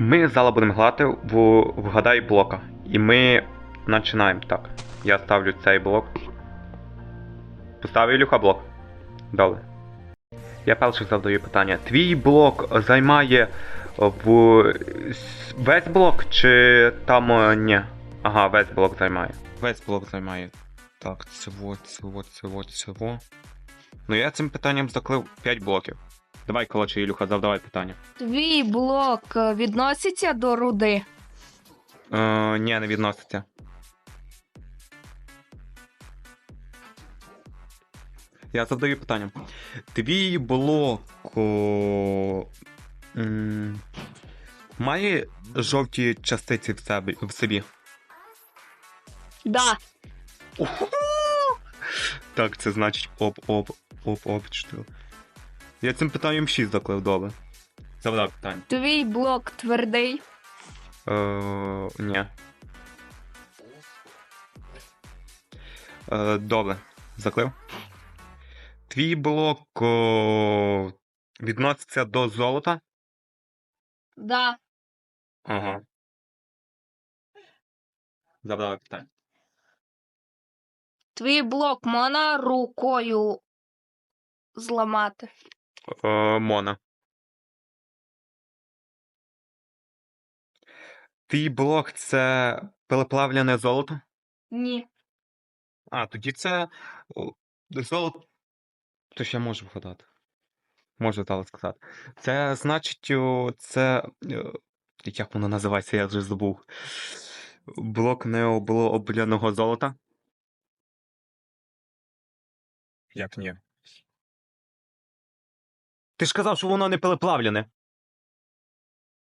Ми зараз будемо грати в вгадай блока. І ми починаємо. Так. Я ставлю цей блок. Поставив Ілюха блок. Добре. Я перший завдаю питання. Твій блок займає в весь блок чи там е, ні? Ага, весь блок займає. Весь блок займає. Так, цього, цього, цього, цього. Ну я цим питанням заклив 5 блоків. Давай, коротше, Ілюха, завдавай питання. Твій блок відноситься до руди. Е, ні, не відноситься. Я задаю питання. Твій блок о, м, має жовті частиці в, себе, в собі? Да. Так, це значить оп, оп, оп, оп, 4. Я цим питанням 6 заклив добре. Завдав питання. Твій блок твердий. Е, ні. Е, добре, заклив. Твій блок о, відноситься до золота. Да. Ага. Завдав питання. Твій блок можна рукою зламати. Е, Мона. Твій блок це переплавлене золото. Ні. А, тоді це о, золото. То я можу вгадати. Можу зараз сказати. Це значить, о, це. е, Як воно називається, я вже забув. Блок не було обляного золота. Як ні? Ти ж казав, що воно не переплавлене.